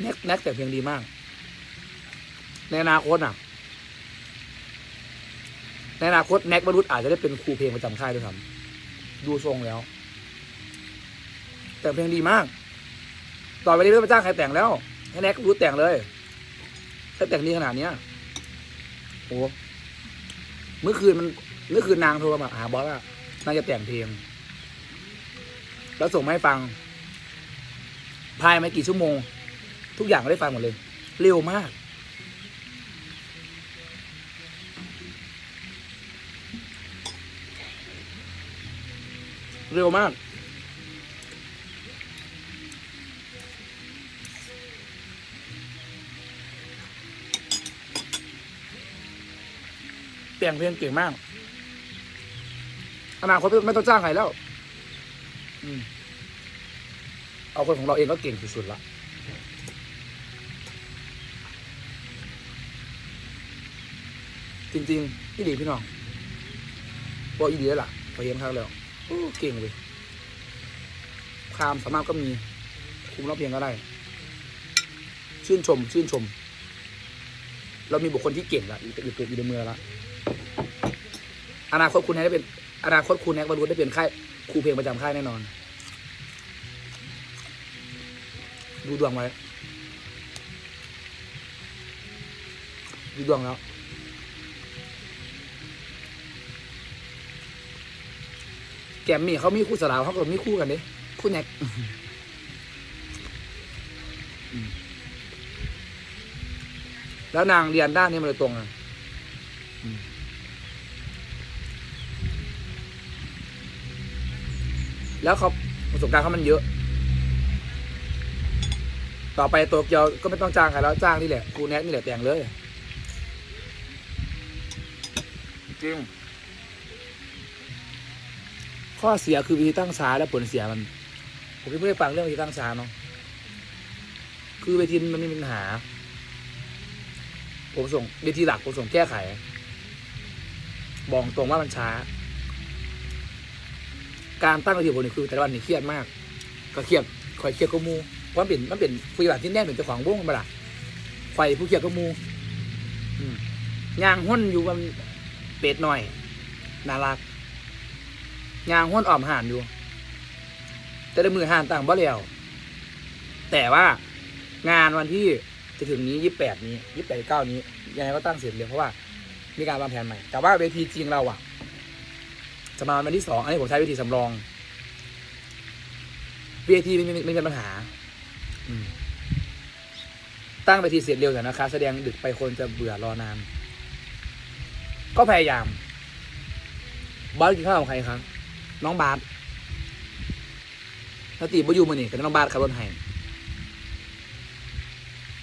แน็กแน็กแต่งเพลงดีมาก ในอนาคตอะ ในอนาคตแน็กวรุษอาจจะได้เป็นครูเพลงประจำค่ายด้วยครับดูทรงแล้ว แต่งเพลงดีมาก ต่อไปนี้ไม่ต้องจ้างใครแต่งแล้ว ให้แน็กรุษแต่งเลยถ้าแต่งดีขนาดเนี้ยโอ้เมื่อคืนมันเมื่อคืนนางโทรมาหาบอสว่านางจะแต่งเพลง แล้วส่งมาให้ฟังภายไม่กี่ชั่วโมง ทุกอย่างก็ได้ฟังหมดเลย เร็วมาก เร็วมาก แต่งเพลงเก่งมาก อนาคตไม่ต้องจ้างใครแล้ว อืมเอาคนของเราเองก็เก่งสุดๆละ จริงๆพี่ดีพี่น้องบอกอีดีแล้วล่ะพอเห็นครั้งแล้วโอ้เก่งเลยความสามารถก็มี คุมร้องเพลงก็ได้ ชื่นชม ชื่นชม เรามีบุคคลที่เก่งละอยู่อยู่อยู่ในมือละอนาคตคุณแน็กได้เป็นอนาคตคุณแน็กบรรลุได้เป็นค่ายครูเพลงประจำค่ายแน่นอน ดูดวงไว้ดูดวงแล้ว แกมมี่เขามีคู่สลาวเขาก็มีคู่กันเด้คู่แน็กแล้วนางเรียนด้านนี้มาโดยตรงอะแล้วเขาประสบการณ์เขามันเยอะ ต่อไปโตเกียวก็ไม่ต้องจ้างใครแล้วจ้างนี่แหละครูแน็กนี่แหละแต่งเลย จริง ข้อเสียคือวิธีตั้งช้าและผลเสียมัน ผมไม่ได้ฟังเรื่องวิธีตั้งชาเนาะคือเวทีมันมีปัญหา ผมส่งเวทีหลักผมส่งแก้ไข บอกตรงว่ามันช้า การตั้งเวทีผมนี่คือแต่ละวันนี่เครียดมาก ก็เครียดคอยเครียดก็มูเพราะมันเป็นมันเป็นคุยแบบที่แน่นเป็นเจ้าของวงมาละไฟผู้เครียดก็มูอืมย่างห้นอยู่มันเป็ดหน่อยน่ารัก ยางห้วนอ่อมห่านอยู่ แต่ในมือห่านต่างบ่แล้วแต่ว่างานวันที่จะถึงนี้ยี่แปดนี้ยี่แปดเก้านี้ยังไงก็ตั้งเสร็จเลยเพราะว่ามีการวางแผนใหม่ แต่ว่าเวทีจริงเราอะจะมาวันที่สองอันนี้ผมใช้เวทีสำรองเวทีไม่ไม่ไม่เป็นปัญหาตั้งเวทีเสร็จเร็วแต่นะคะ แสดงดึกไปคนจะเบื่อรอนานก็พยายามบาสกินข้าวของใครครับ น้องบาสถ้าตีบ่อยู่มือนี่ก็น้องบาสขับรถให้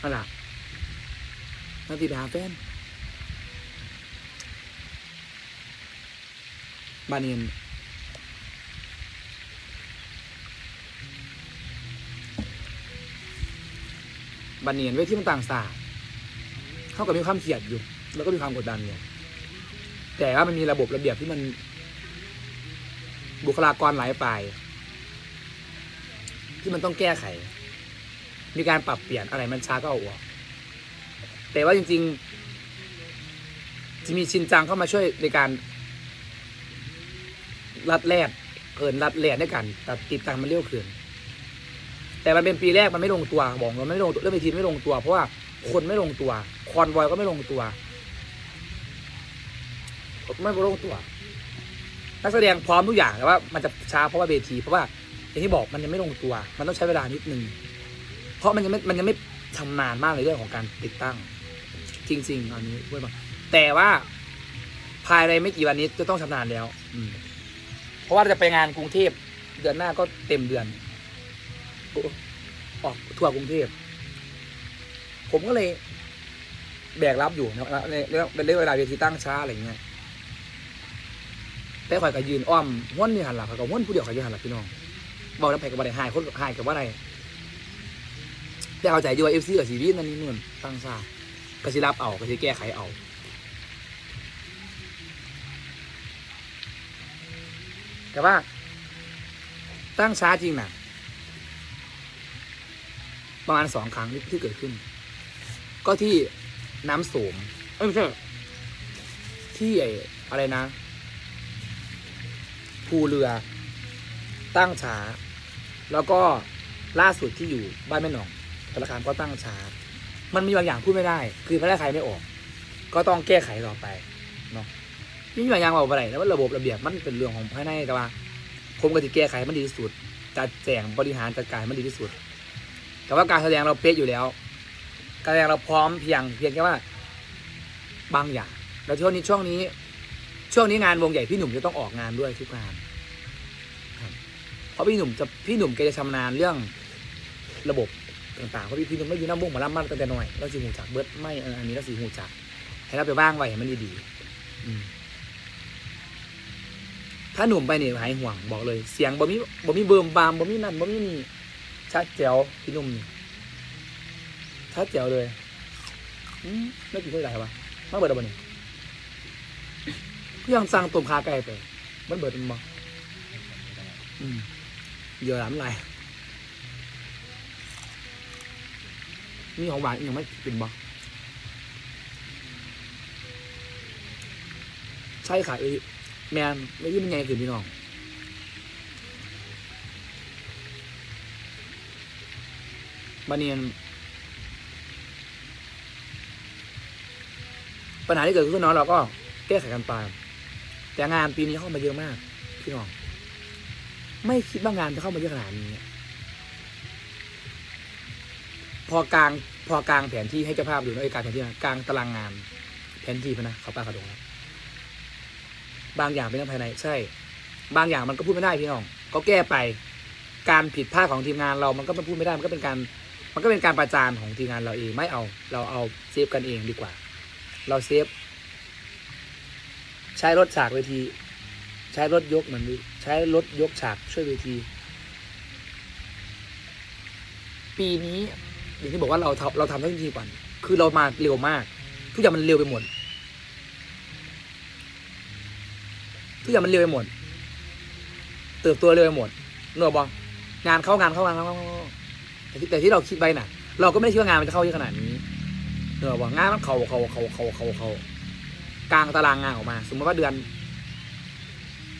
นั่นล่ะถ้าตีไปหาแฟนบานเนียนบานเนียนเวทีมันต่างสาเขาก็มีความเครียดอยู่ แล้วก็มีความกดดันอยู่แต่ว่ามันมีระบบระเบียบที่มัน บุคลากรหลายฝ่าย ที่มันต้องแก้ไข มีการปรับเปลี่ยนอะไรมันช้าก็เอาออกแต่ว่าจริง ๆ จะมีชินจังเข้ามาช่วยในการรัดแรดเกินรัดแรดด้วยกันแต่ติดตังมันเร็วเขึ้นแต่มันเป็นปีแรกมันไม่ลงตัวบอกมันไม่ลงตัวเรื่องเวทีไม่ลงตัว เพราะว่าคนไม่ลงตัว คอนวอยก็ไม่ลงตัว ไม่ลงตัว นักแสดงพร้อมทุกอย่างแต่ว่ามันจะช้าเพราะว่าเวทีเพราะว่าอย่างที่บอกมันยังไม่ลงตัว มันต้องใช้เวลานิดนึงเพราะมันยังไม่มันยังไม่ชำนาญมากในเรื่องของการติดตั้ง จริงๆอันนี้พูดมาแต่ว่าภายในไม่กี่วันนี้จะต้องชำนาญแล้ว อืม เพราะว่าจะไปงานกรุงเทพเดือนหน้าก็เต็มเดือนออกทั่วกรุงเทพผมก็เลยแบกรับอยู่ในเรื่องเป็นเรื่องเวลาเวทีตั้งช้าอะไรอย่างเงี้ย แต่ข่อยก็ยืนอ้อมห้วนนี่หันหลังข่อยก็ห้วนผู้เดียวข่อยยืนหันหลังพี่น้องบอกแล้วไผกับบ่ได้หายคนกับหายกับว่าไรแต่เข้าใจอยู่ว่าเอฟซีกับซีรีส์นั่นนี่นู่นตั้งซ่าก็สิรับเอาก็สิแก้ไขเอาแต่ว่า ตั้งช้าจริงนะประมาณสองครั้งที่เกิดขึ้น ก็ที่น้ำโสมเอ้ยไม่ใช่ที่ไออะไรนะ ภูเรือ ตั้งชาแล้วก็ล่าสุดที่อยู่บ้านแม่หนองธนาคารก็ตั้งชามันมีบางอย่างพูดไม่ได้ คือพระใครไม่ออก ก็ต้องแก้ไขต่อไปเนาะนี่มีบางอย่างบอกไปไหนแล้วว่าระบบระเบียบมันเป็นเรื่องของภายในแต่ว่า ผมก็จะแก้ไขมันดีที่สุดจัดแจงบริหารจัดการมันดีที่สุด แต่ว่าการแสดงเราเป๊ะอยู่แล้ว การแสดงเราพร้อมเพียงเพียงแค่ว่า บางอย่าง แล้วช่วงนี้ช่วงนี้ ช่วงนี้งานวงใหญ่พี่หนุ่มจะต้องออกงานด้วยทุกงานเพราะพี่หนุ่มจะพี่หนุ่มแกจะชำนาญเรื่องระบบต่างๆเพราะพี่พี่หนุ่มไม่อยู่น้ำวงหมาล่ำมาตั้งแต่น้อยเราสีหูจักเบิร์ดไม่เอออันนี้เราสีหูจัก ให้เราไปบ้างไว้ให้มันดีๆอืมถ้าหนุ่มไปเนี่ยหายห่วงบอกเลย เสียงบ่มีบ่มีเบิ่มบามบ่มีนั่นบ่มีนี่ชัดแจ๋วพี่หนุ่มนี่ชัดแจ๋วเลยอืมไม่กินเท่าไหร่วะมาเบิดเอาบ่เนี่ย พี่ยังสั่งต้มขาไก่ไป มันเบิดมันบ่อืมเยอะหลามลายมีของหวานยังไม่กินบ่ใช่ค่ะเอ้ยแมนไม่ยิ่งไงคือพี่น้องบาเนียนปัญหาที่เกิดขึ้นเนาะเราก็แก้ไขกันไป แต่งานปีนี้เข้ามาเยอะมาก พี่น้อง ไม่คิดว่างานจะเข้ามาเยอะขนาดนี้พอกลางพอกลางแผนที่ให้เจ้าภาพดูนะไอ้กลางแผนที่นะกลางตารางงาน แผนที่พะนะเขาป้าเขาดงนะบางอย่างเป็นเรื่องภายใน ใช่ บางอย่างมันก็พูดไม่ได้พี่น้องก็แก้ไป การผิดพลาดของทีมงานเรามันก็ไม่พูดไม่ได้มันก็เป็นการ มันก็เป็นการประจานของทีมงานเราเองไม่เอา เราเอาเซฟกันเองดีกว่า เราเซฟ ใช้รถฉากเวที ใช้รถยกเหมือนใช้รถยกฉากช่วยเวที ปีนี้อย่างที่บอกว่าเราเราทำทั้งทีก่อนคือเรามาเร็วมาก ทุกอย่างมันเร็วไปหมดทุกอย่างมันเร็วไปหมด เติบโตเร็วไปหมดเนอะบองานเข้างานเข้างานเข้าเข้าเข้าแต่ที่แต่ที่เราคิดไว้น่ะ เราก็ไม่ได้คิดว่างานมันจะเข้าเยอะขนาดนี้เนอะบอกงานมันเขาเขาเขาเขาเขาเขา กลางตารางงานออกมา สมมติว่าเดือน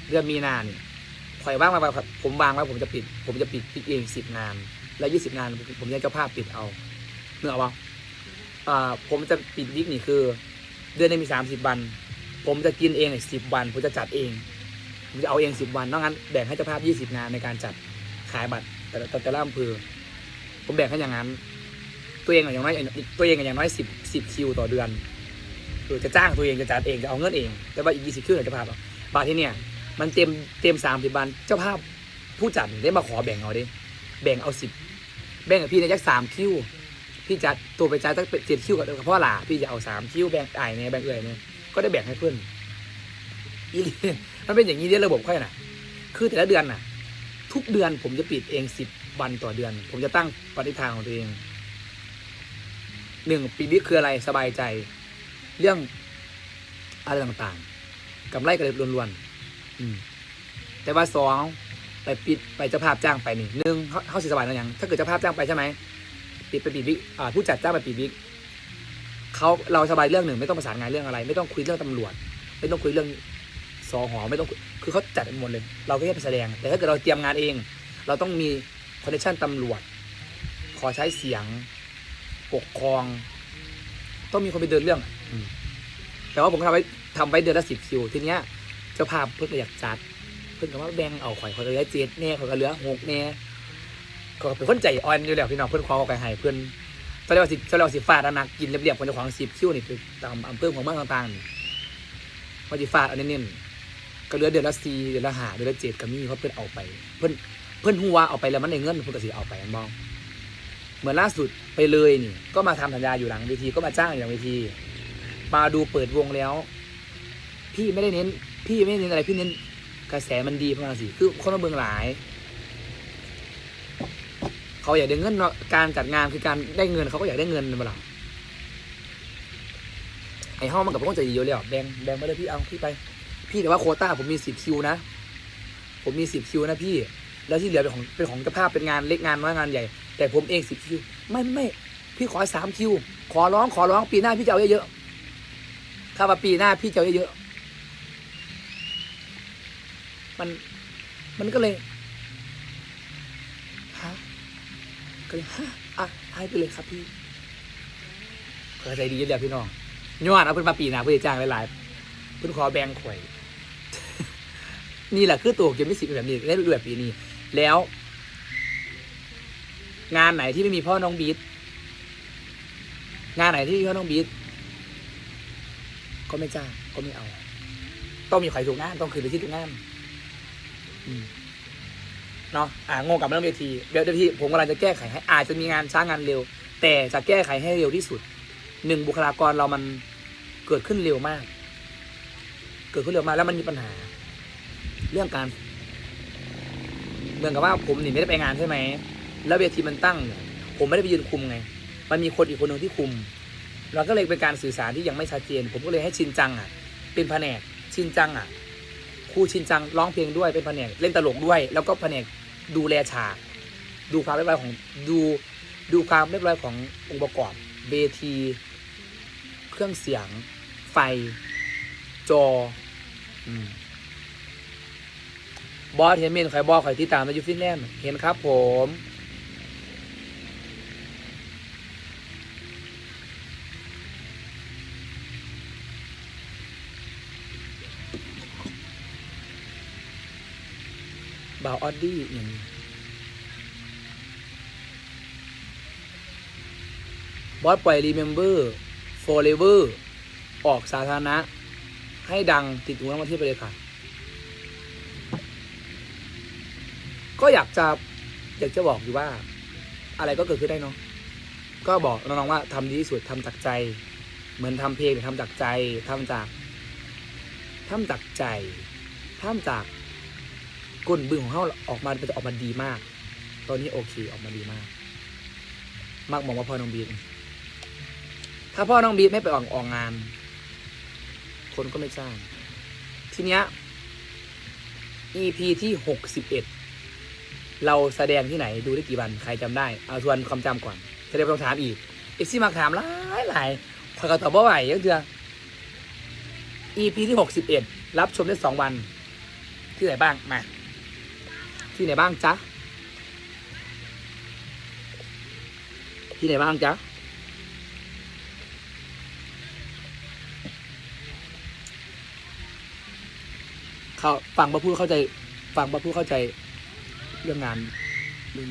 เดือนมีนาเนี่ยข่อยว่างมาผมวางไว้ผมจะปิด ผมจะปิดปิดเองสิบงาน แล้วยี่สิบงาน ผมจะเจ้าภาพปิดเอาเนกอะบออ่าผมจะปิดวิกนี่คือ เดือนนึงมีสามสิบวัน ผมจะกินเองสิบวัน ผมจะจัดเองผมจะเอาเองสิบวันนอกนั้นแบ่งให้เจ้าภาพยี่สิบงานในการจัดขายบัตร แต่แต่ละอำเภอผมแบ่งให้อย่างนั้น ตัวเองอย่างน้อยตัวเองอย่างน้อยสิบสิบคิวต่อเดือน คือจะจ้างตัวเองจะจัดเองจะเอาเงินเอง แต่ว่าอีกยี่สิบคิวเนี่ยเจ้าภาพอะบาทที่เนี่ยมันเต็มเต็มสามสิบวันเจ้าภาพผู้จัดได้มาขอแบ่งเอาดิแบ่งเอาสิบแบ่งกับพี่ในยักสามคิวพี่จัดตัวไปจัดตั้งเจ็ดคิวกับพ่อหล่าพี่จะเอาสามคิวแบ่งไอ้เนี่ยแบ่งเอื่อยเนี่ยก็ได้แบ่งให้เพื่อนอีหลีมันเป็นอย่างนี้เรียระบบค่อยน่ะ คือแต่ละเดือนน่ะ ทุกเดือนผมจะปิดเองสิบวันต่อเดือน ผมจะตั้งปฏิทานของตัวเองหนึ่งปีวิคืออะไรสบายใจ เรื่องอะไรต่างๆกำไรกระเด็บล้วนๆอืมแต่ว่าสองไปปิดไปเจ้าภาพจ้างไปนี่หนึ่งเขาเขาสิสบายแล้วยังถ้าเกิดเจ้าภาพจ้างไปใช่ไหมปิดไปปิดวิกอ่าผู้จัดจ้างไปปิดวิกเขาเราสบายเรื่องหนึ่งไม่ต้องประสานงานเรื่องอะไร ไม่ต้องคุยเรื่องตำรวจ ไม่ต้องคุยเรื่องสอหอไม่ต้องค,คือเขาจัดหมดเลย เราก็แค่ไปแสดง แต่ถ้าเกิดเราเตรียมงานเอง เราต้องมีคอนเนคชั่นตำรวจ ขอใช้เสียงปกครอง ต้องมีคนไปเดินเรื่อง แต่ว่าผมทำไว้ทำไว้เดือนละสิบคิว ทีเนี้ยเจ้าภาพเพิ่งอยากจัด เพิ่งก็ว่าแบ่งเอาข่อยเขาเหลือเจ็ดแน่ข่อยก็เหลือหกแน่ก็เป็นคนใจอ่อนอยู่แล้วพี่น้องเพื่อนขอเอาไปให้เพื่อนเขาเรียกว่าสิเขาเรียกว่าสิฟาดอันนักกินเรียบๆคนจ้าของสิบคิวนี่คือตามอำเภอของเมืองต่างๆว่าสิฟาดอันนี้เนี่ยก็เหลือเดือนละสี่เดือนละห้าเดือนละเจ็ดก็มีเพราเพื่อนเอาไป เพื่อนเพื่อนหัวเอาไปแล้วมันในเงินเพื่อนก็สิเอาไปมอง เหมือนล่าสุดไปเลยนี่ก็มาทำสัญญาอยู่หลังเวทีก็มาจ้างอยู่หลังเวที มาดูเปิดวงแล้ว พี่ไม่ได้เน้น พี่ไม่ได้เน้นอะไรพี่เน้นกระแสมันดีพราะอะไรสิคือคนมาเบืองหลาย เขาอยากได้เงินเนาะการจัดงานคือการได้เงินเขาก็อยากได้เงินเปล่าไอ้ห้องมันกับพวกใจดีอยู่แล้วแบงแบงมาเลยพี่เอาพี่ไป พี่แต่ว่าโคต้าผมมีสิบคิวนะ ผมมีสิบคิวนะพี่ แล้วที่เหลือเป็นของเป็นของเจ้าภาพเป็นงานเล็กงานน้อยงานใหญ่ แต่ผมเองสิบคิว ไม่ไม่พี่ขอสามคิว ขอร้องขอร้องปีหน้าพี่จะเอาเยอะๆ ถ้าว่าปีหน้าพี่เจะเอาเยอะๆมัน มันก็เลยฮะก็เลยฮะอะให้ไปเลยครับพี่เข้าใจดีแล้วพี่น้องย้อนเอาเพิ่นมาปีหน้าเพื่อจะจ้างหลายๆเพิ่นขอแบ่งข่อย นี่แหละคือตัวเกมไม่สิบเป็นแบบนี้ได้รูปแบบปีนี้ แล้ว งานไหนที่ไม่มีพ่อน้องบีทงานไหนที่มีพ่อน้องบีท ก็ไม่จ้างก็ไม่เอา ต้องมีใครถูกงานต้องคืนไปที่ถูกงานอืมเนาะอ่างงกับเรื่องเวทีเดี๋ยวทีผมกำลังจะแก้ไขให้อาจจะมีงานช้างานเร็ว แต่จะแก้ไขให้เร็วที่สุดหนึ่งบุคลากรเรามันเกิดขึ้นเร็วมาก เกิดขึ้นเร็วมากแล้วมันมีปัญหา เรื่องการเหมือนกับว่าผมนี่ไม่ได้ไปงานใช่ไหมแล้วเวทีมันตั้งเนี่ยผมไม่ได้ไปยืนคุมไง มันมีคนอีกคนหนึ่งที่คุม เราก็เลยเป็นการสื่อสารที่ยังไม่ชัดเจน ผมก็เลยให้ชินจังอะ เป็นแผนกชินจังอะครูชินจังร้องเพลงด้วยเป็นแผนกเล่นตลกด้วย แล้วก็แผนกดูแลฉากดูความเรียบร้อยของดูดูความเรียบร้อยขององค์ประกอบเวที เครื่องเสียง ไฟ จออบอสเห็นเมนใครบอสใครที่ตามมาอยู่ฟินแลนด์เห็นครับผมาวออดดี้อย่างบอสปล่อย Remember Forever ออกสาธารณะ ให้ดังติดหูทั้งประเทศไปเลยค่ะ ก็อยากจะอยากจะบอกอยู่ว่า อะไรก็เกิดขึ้นได้เนาะก็บอกน้องๆว่าทำดีที่สุดทำจากใจ เหมือนทำเพลงหรือทำจากใจทำจากทำจากใจทำจาก ก้นบึ้งของเขาออกมาเป็นจะออกมาดีมาก ตอนนี้โอเคออกมาดีมาก มากมองว่าพ่อน้องบีทถ้าพ่อน้องบีไม่ไปออกออกงาน คนก็ไม่จ้างทีเนี้ย EP ที่หกสิบเอ็ดเราแสดงที่ไหนดูได้กี่วันใครจำได้เอาทวนความจำก่อนจะได้ไม่ต้องถามอีกเอ็กซี่มาถามหลายหลายพอยก็ตอบว่าไหวเยอะเจือ EP ที่หกสิบเอ็ดรับชมได้สองวัน ที่ไหนบ้าง มา ที่ไหนบ้างจ๊ะ ที่ไหนบ้างจ๊ะ เขาฟังมาพูดเข้าใจ ฟังมาพูดเข้าใจเรื่องงานเรื่อง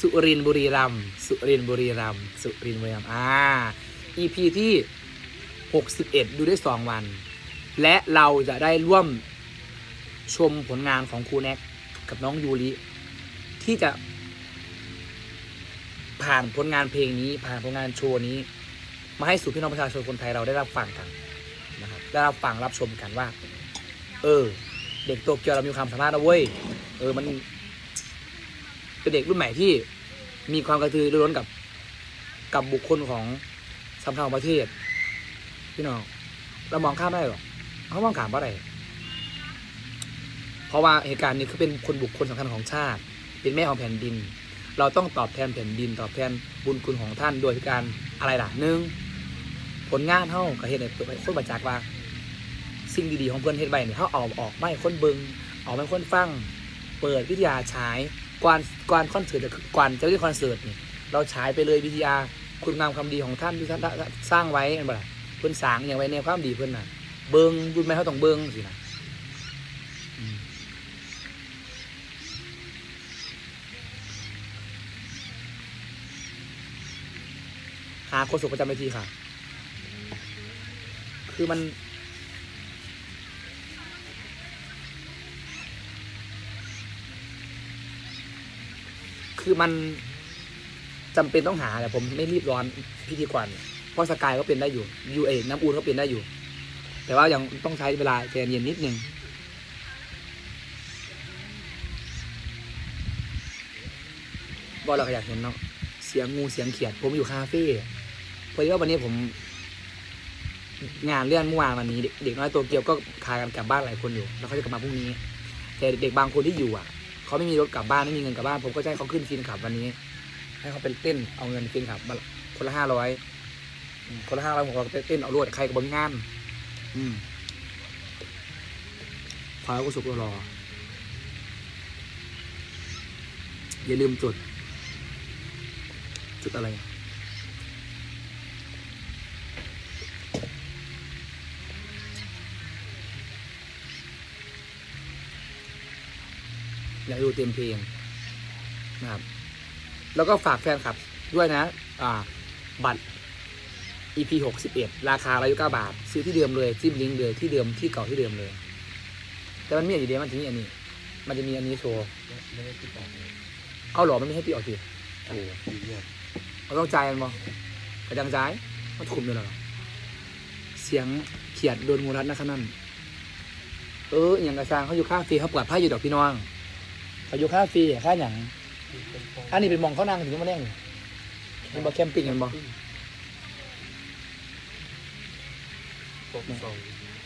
สุรินทร์บุรีรัมสุรินทร์บุรีรัมสุรินทร์บุรีรัมอ่า EP ที่หกสิบเอ็ดดูได้สองวัน และเราจะได้ร่วมชมผลงานของครูแน็กกับน้องยูริที่จะ ผ่านผลงานเพลงนี้ ผ่านผลงานโชว์นี้ มาให้สู่พี่น้องประชาชนคนไทยเราได้รับฟังกันนะครับได้รับฟังรับชมกันว่า เออ เด็กโตเกียวเรามีความสามารถนะเว้ยเออมันเป็นเด็กรุ่นใหม่ที่มีความกระตือรือร้นกับกับบุคคลของสำคัญของประเทศ พี่น้องเรามองข้ามได้หรอ เขามองขามว่าอะไรเพราะว่าเหตุการณ์นี้คือเป็นคนบุคคลสำคัญของชาติ เป็นแม่ของแผ่นดิน เราต้องตอบแทนแผ่นดิน ตอบแทนบุญคุณของท่านโดยการอะไรล่ะหนึ่งผลงานเท่ากับเหตุในคนประจักษ์ว่า สิ่งดีๆของเพื่อนเฮ็ดไว้เนี่ยเขาเอาออกไม่คนบิงออกไม่คนฟัง เปิดวิทยาฉายก่อนก่อนคอนเสิร์ตก่อนจะเล่นคอนเสิร์ตนี่เราฉายไปเลยวิทยาคุณงามความดีของท่านที่ท่านสร้างไว้นั่นบ่ล่ะเพิ่อนสางอย่างไว้ในความดีเพิ่นน่ะ เบิงรุ่นแม่เขาต้องเบิงสินะหาโฆษกประจำเวทีค่ะ คือมัน คือมันจำเป็นต้องหาแต่ผมไม่รีบร้อนพิธีกรเพราะสกายก็เป็นได้อยู่ยูเอน้ำอูนก็เป็นได้อยู่ แต่ว่ายังต้องใช้เวลาใจเย็นนิดนึงบอเราก็อยากเห็นเนาะเสียงงูเสียงเขียด ผมอยู่คาเฟ่พอดีว่าวันนี้ผม งานเลื่อนเมื่อวานวันนี้ เด็กน้อยตัวเกียวก็พากันกลับบ้านหลายคนอยู่ แล้วเขาจะกลับมาพรุ่งนี้ แต่เด็กบางคนที่อยู่อะเขาไม่มีรถกลับบ้านไม่มีเงินกลับบ้าน ผมก็จะให้เขาขึ้นฟินขับวันนี้ ให้เขาเป็นเต้นเอาเงินฟินขับคนละห้าร้อยคนละห้าร้อยผมก็ไปเต้นเอารวดใครกับบนงาน ควายก็สุกรอ อย่าลืมจุด จุดอะไรอยากดูเต็มเพลงนะครับ แล้วก็ฝากแฟนคลับ ด้วยนะ อ่า บัตร EP หกสิบเอ็ดราคาร้อยเก้าบาท ซื้อที่เดิมเลยจิ้มลิงก์เลยที่เดิมที่เก่าที่เดิมเลย แต่มันมีอันเดียวมันถึงมีอันนี้ มันจะมีอันนี้โชว์ไม่ได้ติดต่อเลยเอาเหรอมันไม่ให้ตีออกทีโอ้ดีเนี่ยเราต้องจ่ายมันบ่กระดังจ่ายมันคุมเลยเหรอเสียงเขียดโดนงูรัดนะคะนั่นเอออหย่างกระซางเขาอยู่ข้างฟรีเขาปลอดภัยอยู่ดอกพี่น้องเขาอยู่ข้างฟรีค่าอย่างอันนี้เป็นหมองเขานั่งถึงมาแน่งมันบ่แคมปิ้งกันบ่ ตกสอง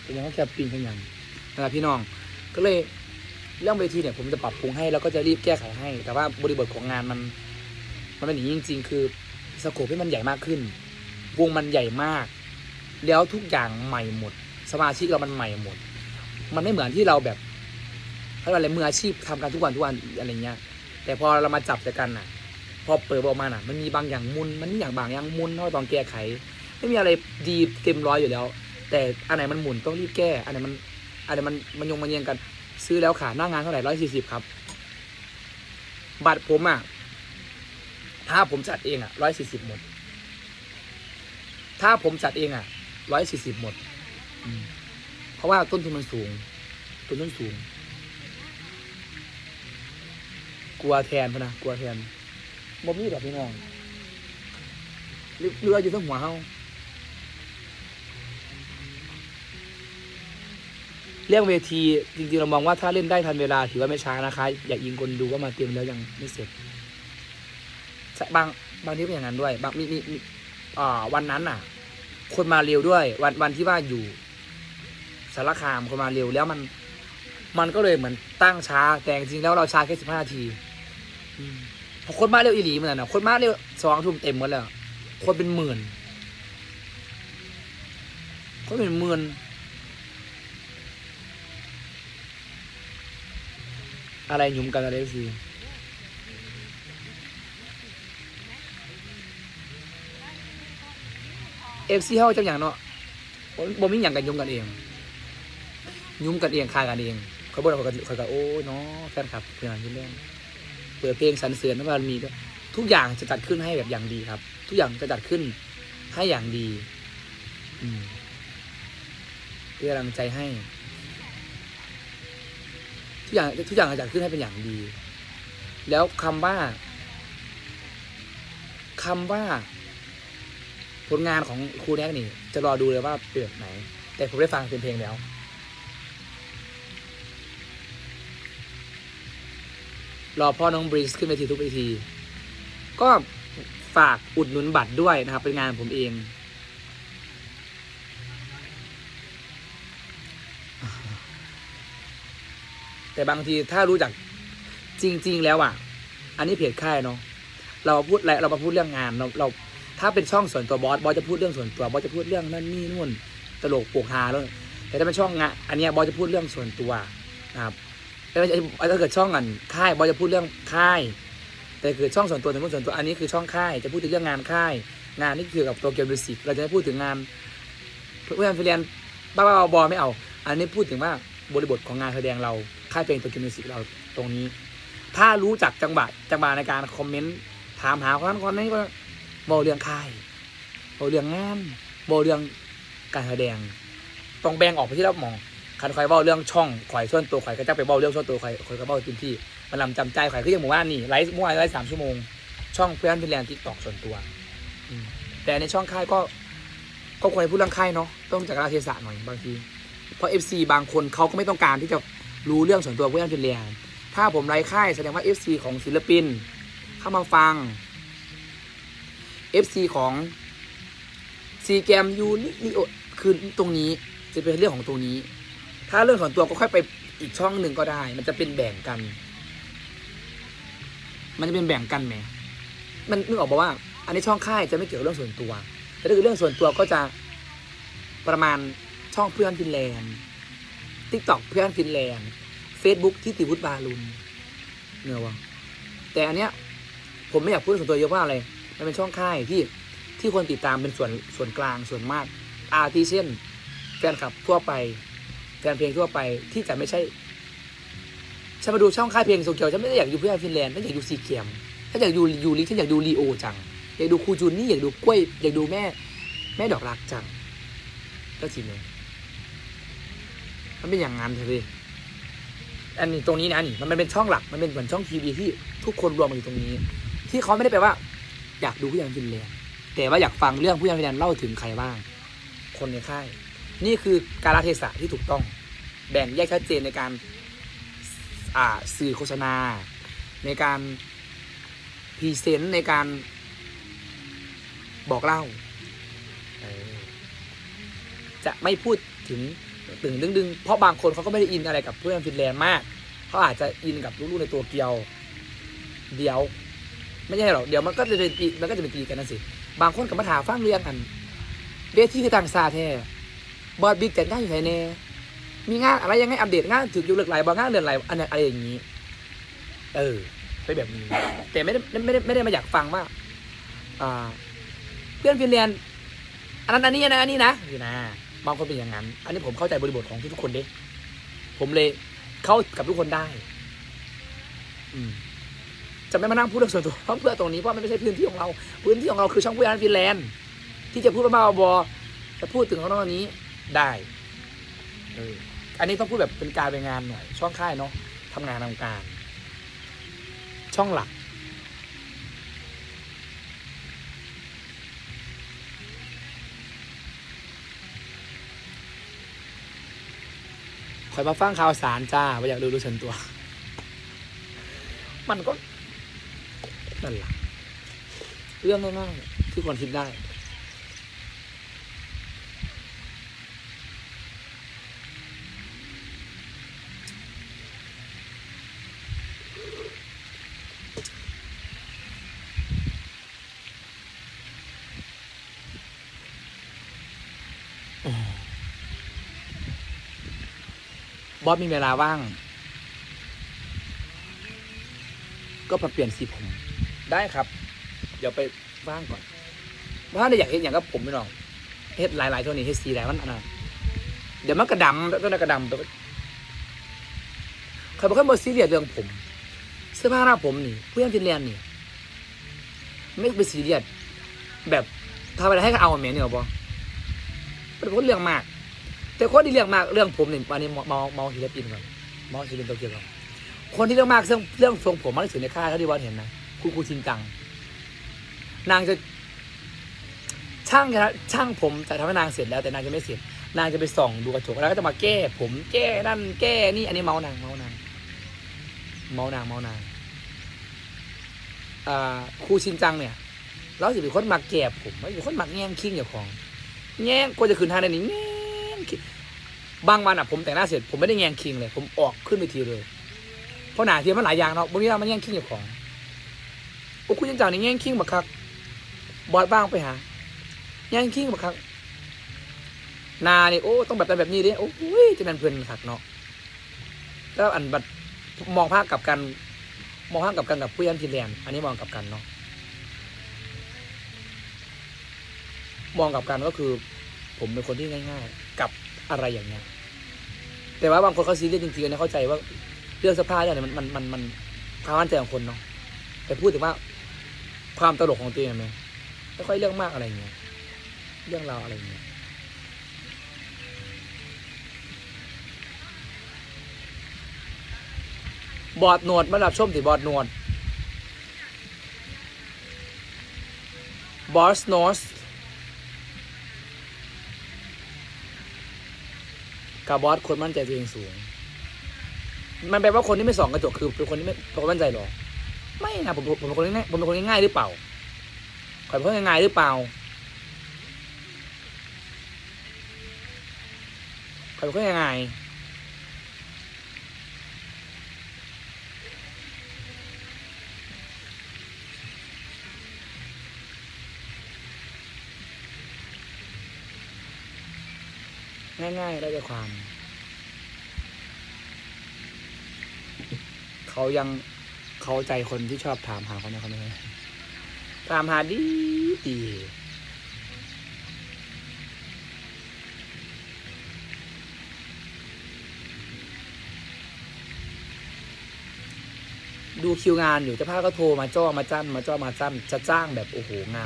เป็นยังเขาแคมปิ้งกันอย่างนะครับพี่น้องก็เลยเรื่องเวทีเนี่ยผมจะปรับปรุงให้แล้วก็จะรีบแก้ไขให้ แต่ว่าบริบทของงานมัน มันเป็นอย่างนี้จริง ๆ คือสโคปให้มันใหญ่มากขึ้น วงมันใหญ่มาก แล้วทุกอย่างใหม่หมด สมาชิกเรามันใหม่หมด มันไม่เหมือนที่เราแบบเขาเรียกอะไรมืออาชีพทำกันทุกวันทุกวันอะไรเงี้ย แต่พอเรามาจับแต่กันน่ะ พอเปิดออกมาน่ะ มันมีบางอย่างมุนมันมีอย่างบางอย่างมุนเราต้องแก้ไข ไม่มีอะไรดีเต็มร้อยอยู่แล้ว แต่อันไหนมันหมุนต้องรีบแก้ อันไหนมันอันไหนมันมันยงมันเยียงกัน ซื้อแล้วขาหน้างานเท่าไหร่ร้อยสี่สิบครับ บัตรผมอะ ถ้าผมจัดเองอะร้อยสี่สิบหมด ถ้าผมจัดเองอะร้อยสี่สิบหมด เพราะว่าต้นทุนมันสูง ต้นทุนสูง กลัวแทนพะนะกลัวแทนบ่มีดอกพี่น้องเรือเรืออยู่ทั้งหัวเฮา เรื่องเวทีจริงๆเรามองว่าถ้าเล่นได้ทันเวลาถือว่าไม่ช้านะคะ อย่ายิงคนดูว่ามาเตรียมแล้วยังไม่เสร็จบางบางที่เป็นอย่างนั้นด้วย บางมีมีอ่าวันนั้นน่ะ คนมาเร็วด้วย วันวันที่ว่าอยู่สารคามคนมาเร็วแล้วมัน มันก็เลยเหมือนตั้งช้า แต่จริงๆแล้วเราช้าแค่สิบห้านาทีพอคนมาเร็วอีหลีเหมือนกันนะคนมาเร็วสองทุ่มเต็มหมดแล้วคนเป็นหมื่นคนเป็นหมื่น อะไรหยุ่มกันอะไรสิเอฟซีเฮาจังอย่างเนาะบ่บ่มีหยังกันยุ่มกันเอง ยุ่มกันเองคากันเองเขาบอกเขาเขาก็โอ้เนาะแฟนคลับเพื่อนที่เล่นเปิดเพลงสรรเสริญน้ำมันมีด้วยทุกอย่างจะจัดขึ้นให้แบบอย่างดีครับ ทุกอย่างจะจัดขึ้นให้อย่างดี อืมเป็นกำลังใจให้ ทุกอย่างทุกอย่างจะขึ้นให้เป็นอย่างดี แล้วคำว่าคำว่า ผลงานของครูแน็กนี่ จะรอดูเลยว่าเปลี่ยนไหน แต่ผมได้ฟังเป็นเพลงแล้ว รอพ่อน้องบริสขึ้นเวทีทุกเวที ก็ฝากอุดหนุนบัตรด้วยนะครับ เป็นงานผมเอง แต่บางทีถ้ารู้จักจริง ๆ แล้วอะ อันนี้เพจค่ายเนาะเราพูดเรามาพูดเรื่องงานเราเราถ้าเป็นช่องส่วนตัวบอสบอสจะพูดเรื่องส่วนตัวบอสจะพูดเรื่องนั่นนี่นู่นตลกปกฮาแล้วแต่ถ้าเป็นช่องงานอันเนี้ยบอสจะพูดเรื่องส่วนตัวนะครับแต่ถ้าเกิดช่องอันค่ายบอสจะพูดเรื่องค่าย แต่เกิดช่องส่วนตัวถึงพูดส่วนตัวอันนี้คือช่องค่ายจะพูดถึงเรื่องงานค่าย งานนี่คือกับตัวเกมมิวสิกเราจะไม่พูดถึงงานเพื่อนฟรีแลนซ์บ้าๆบอไม่เอา อันนี้พูดถึงว่าบริบทของงานแสดงเรา ค่ายเพลงตัวเกมมิวสิกเราตรงนี้ ถ้ารู้จักจังหวะจังหวะในการคอมเมนต์ถามหาคนนั้นคนนี้ว่าบอเรื่องค่ายบอเรื่องงานบอเรื่องการแสดงต้องแบ่งออกไปที่เรามองคันคอยเบ้าเรื่องช่องข่อยส่วนตัวข่อยก็จะไปเบ้าเรื่องส่วนตัวข่อยข่อยก็เบ้าเต็มที่มันลำจำใจข่อยคืออย่างหมู่บ้านนี่ไลฟ์มื่วานไลฟ์สามชั่วโมง ช่องเพื่อนเป็นแลนทิกตอกส่วนตัวแต่ในช่องค่ายก็ก็ควรพูดเรื่องค่ายเนาะต้องจากราเทศะหน่อยบางที เพราะ FC บางคนเขาก็ไม่ต้องการที่จะ รู้เรื่องส่วนตัวเพื่อนเป็นแลนถ้าผมไลฟ์ค่ายแสดงว่า FC ของศิลปิน เข้ามาฟัง FC ของซีแกมยูนิโอคือตรงนี้จะเป็นเรื่องของตรงนี้ ถ้าเรื่องของตัวก็ค่อยไปอีกช่องหนึ่งก็ได้ มันจะเป็นแบ่งกัน มันจะเป็นแบ่งกันไหมมันนึกออกบอกว่า อันนี้ช่องค่ายจะไม่เกี่ยวกับเรื่องส่วนตัว แต่ถ้าเกิดเรื่องส่วนตัวก็จะประมาณช่องเพื่อนฟินแลนด์ ทิกตอกเพื่อนฟินแลนด์เฟซบุ๊กที่ติวุฒบาลุนเนื้อวะแต่อันเนี้ยผมไม่อยากพูดส่วนตัวเยอะว่าอะไร มันเป็นช่องค่ายที่ที่คนติดตามเป็นส่วนส่วนกลางส่วนมาก อาร์ติเช่นแฟนคลับทั่วไป แฟนเพลงทั่วไปที่จะไม่ใช่ฉันมาดูช่องค่ายเพลงโซเกียวฉันไม่ได้อยากดูเพื่อนฟินแลนด์ฉันอยากดูซีเกียมฉันอยากดูยูริฉันอยากดูลีโอจังอยากดูครูจุนนี่อยากดูกล้วยอยากดูแม่ แม่ดอกรักจังก็จริงเลย มันเป็นอย่างนั้นเถอะพี่อันนี้ตรงนี้นะนี่มันเป็นช่องหลักมันเป็นเหมือนช่องทีวีที่ทุกคนรวมกันอยู่ตรงนี้ ที่เขาไม่ได้แปลว่า อยากดูผู้ยังฟินแลนด์แต่ว่าอยากฟังเรื่องผู้ยังฟินแลนด์เล่าถึงใครบ้าง คนในค่าย นี่คือการลเทศะที่ถูกต้อง แบ่งแยกชัดเจนในการอ่าสื่อโฆษณา ในการพรีเซนต์ในการบอกเล่าจะไม่พูดถึง ตึงดึงดึงเพราะบางคนเขาก็ไม่ได้อินอะไรกับเพื่อนฟินแลนด์มากเขาอาจจะอินกับลูกๆในตัวเกียว เดียว ไม่ใช่หรอกเดี๋ยวมันก็จะเป็นตีมันก็จะเป็นตีกันนั่นสิบางคนกับมาถามฟังเรื่องกันเวทีคือต่างซาแท้บอดบิ๊กจัดงานอยู่ไหนแน่มีงานอะไรยังไงอัปเดตงานถึงอยู่เลือกไหลบางงานเดือนไหลอันนั้นอะไรอย่างนี้ เออไปนแบบนี้ แต่ไม่ได้ไม่ได้ไม่ได้มาอยากฟังว่าอ่าเพื่อนฟินแลนด์อันนั้นอันนี้นะอันนี้นะคือนะ บางคนเป็นอย่างนั้น อันนี้ผมเข้าใจบริบทของทุกๆคนเด้ผมเลยเข้ากับทุกคนได้ อืมจะไม่มานั่งพูดเรื่องส่วนตัวเพราะเพื่อตรงนี้เพราะมันไม่ใช่พื้นที่ของเรา พื้นที่ของเราคือช่องผู้ยานฟินแลนด์ที่จะพูดบ้าๆบอจะพูดถึงเขาตรงนี้ได้เอออันนี้ต้องพูดแบบเป็นการเป็นงานหน่อย ช่องค่ายเนาะทำงานทำการ ช่องหลัก คอยมาฟังข่าวสารจ้าว่าอยากดูดูฉันตัว มันก็นั่นแหละเรื่องง่ายๆที่คนคิดได้ อสมีเวลาว่าง ก็มาเปลี่ยนสีผม ได้ครับ เดี๋ยวไปว่างก่อนถ้าได้อยากเห็นอย่างกับผมพี่น้องเฮ็ดหลายๆตัวนี้เฮ็ดสีหลายมันอันนั้นเดี๋ยวมันกระดำแล้วก็กระดำแบบใครบอกให้มาซีเรียสเรื่องผม เสื้อผ้าหน้าผมนี่ผู้ยังฟินแลนด์นี่ไม่เป็นซีเรียสแบบทำอะไรให้ก็เอาเหม็นเนี่ยหรอปะเป็นคนเรื่องมาก แต่คนที่เรื่องมากเรื่องผมเนี่ยอันนี้มาเมาศิลปินก่อนเมาศิลปินตัวเกี่ยวกับคนที่เรื่องมากเรื่องเรื่องทรงผมมากที่สุดในค่ายเท่าที่บอลเห็นนะคุณครูชินจัง นางจะช่างนะช่างผมแต่ทำให้นางเสร็จแล้วแต่นางจะไม่เสร็จ นางจะไปส่องดูกระจกแล้วก็จะมาแก้ ผมแก้นั่นแก้นี่ อันนี้เมานางเมานางเมานางเมานางครูชินจังเนี่ยเราสิเป็นคนมักแก่ผมไม่เป็นคนมักแง่งคิงอย่างของ แง่งกว่าจะขึ้นทางได้นี่แง่ บางวันอะผมแต่งหน้าเสร็จผมไม่ได้แง่งคิงเลย ผมออกขึ้นไปทีเลย เพราะหนาเทียมมันหลายอย่างเนาะบางทีมันแง่งคิงอย่ของโอ้คุณชินจังนี่แง่งคิงบักคักบอดบ้างไปหาแย่งคิงบักครับนาเนี่ยโอ้ต้องแบบนั้นแบบนี้ดิโอ้ยจะเป็นเพื่อนขักเนาะแล้วอันบัดมองภาพกับกัน มองภาพกับกันกับผู้ยันฟินแลนด์อันนี้มองกับกันเนาะมองกับกันก็คือ ผมเป็นคนที่ง่าย ๆ อะไรอย่างเงี้ย แต่ว่าบางคนเขาซีเรียสจริงๆนะเข้าใจว่าเรื่องเสภาพเนี่ยมันมันมันมันความมั่นใจของคนเนาะแต่พูดถึงว่าความตลกของตัวเองไหมไม่ค่อยเรื่องมากอะไรเงี้ยเรื่องราวอะไรเงี้ยบอดหนวดมาดับชมสิบอดหนวดบอสโนส กับบอสคนมั่นใจตัวเองสูง มันแปลว่าคนที่ไม่ส่องกระจกคือเป็นคนที่ไม่เป็นคนมั่นใจหรอ ไม่นะผมผมเป็นคนง่ายผมเป็นคนง่ายหรือเปล่าขอยเป็นคนง่ายหรือเปล่าข่อยเป็นคนง่าย ง่าย ๆ ได้ใจความ เขายังเขาใจคนที่ชอบถามหาเขานะครับเนี่ยถามหาดีดีดูคิวงานอยู่เจะพาพก็โทรมาจ้อมาจ้ำมาจ้อมาจ้ำจะจ้างแบบโอ้โหงาน